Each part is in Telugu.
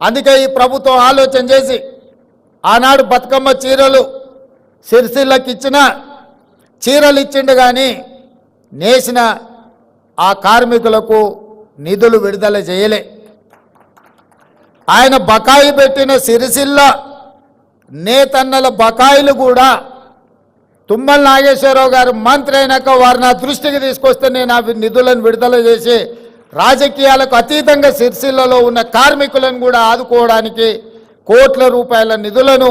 అందుకే ఈ ప్రభుత్వం ఆలోచన చేసి ఆనాడు బతుకమ్మ చీరలు సిరిసిల్లకి ఇచ్చిన చీరలు ఇచ్చిండు కానీ నేసిన ఆ కార్మికులకు నిధులు విడుదల చేయలే. ఆయన బకాయి పెట్టిన సిరిసిల్ల నేతన్నల బకాయిలు కూడా తుమ్మల నాగేశ్వరరావు గారు మంత్రి అయినాక వారు నా దృష్టికి తీసుకొస్తే నేను ఆ నిధులను విడుదల చేసి రాజకీయాలకు అతీతంగా సిరిసిల్లలో ఉన్న కార్మికులను కూడా ఆదుకోవడానికి కోట్ల రూపాయల నిధులను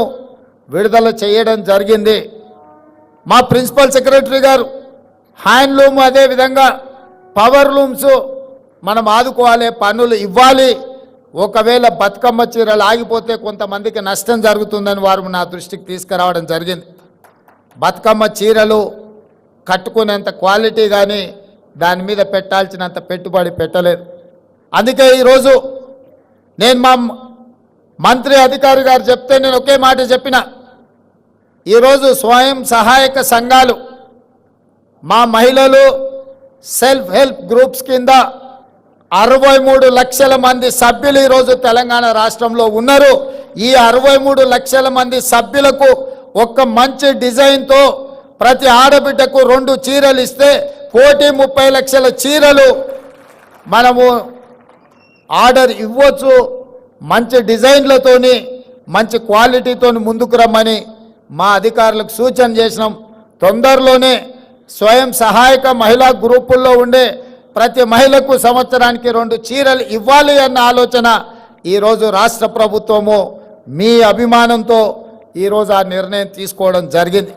విడుదల చేయడం జరిగింది. మా ప్రిన్సిపల్ సెక్రటరీ గారు హ్యాండ్లూమ్ అదేవిధంగా పవర్ లూమ్స్ మనం ఆదుకోవాలి పనులు ఇవ్వాలి. ఒకవేళ బతుకమ్మ చీరలు ఆగిపోతే కొంతమందికి నష్టం జరుగుతుందని వారు నా దృష్టికి తీసుకురావడం జరిగింది. బతుకమ్మ చీరలు కట్టుకునేంత క్వాలిటీ కానీ దాని మీద పెట్టాల్సినంత పెట్టుబడి పెట్టలేదు. అందుకే ఈరోజు నేను మా మంత్రి అధికారి గారు చెప్తే నేను ఒకే మాట చెప్పిన. ఈరోజు స్వయం సహాయక సంఘాలు మా మహిళలు సెల్ఫ్ హెల్ప్ గ్రూప్స్ కింద అరవై మూడు లక్షల మంది సభ్యులు ఈరోజు తెలంగాణ రాష్ట్రంలో ఉన్నారు. ఈ అరవై మూడు లక్షల మంది సభ్యులకు ఒక మంచి డిజైన్తో ప్రతి ఆడబిడ్డకు రెండు చీరలు ఇస్తే కోటి ముప్పై లక్షల చీరలు మనము ఆర్డర్ ఇవ్వచ్చు. మంచి డిజైన్లతోని మంచి క్వాలిటీతో ముందుకు రమ్మని మా అధికారులకు సూచన చేసినాం. తొందరలోనే స్వయం సహాయక మహిళా గ్రూపుల్లో ఉండే ప్రతి మహిళకు సంవత్సరానికి రెండు చీరలు ఇవ్వాలి అన్న ఆలోచన ఈరోజు రాష్ట్ర ప్రభుత్వము మీ అభిమానంతో ఈరోజు ఆ నిర్ణయం తీసుకోవడం జరిగింది.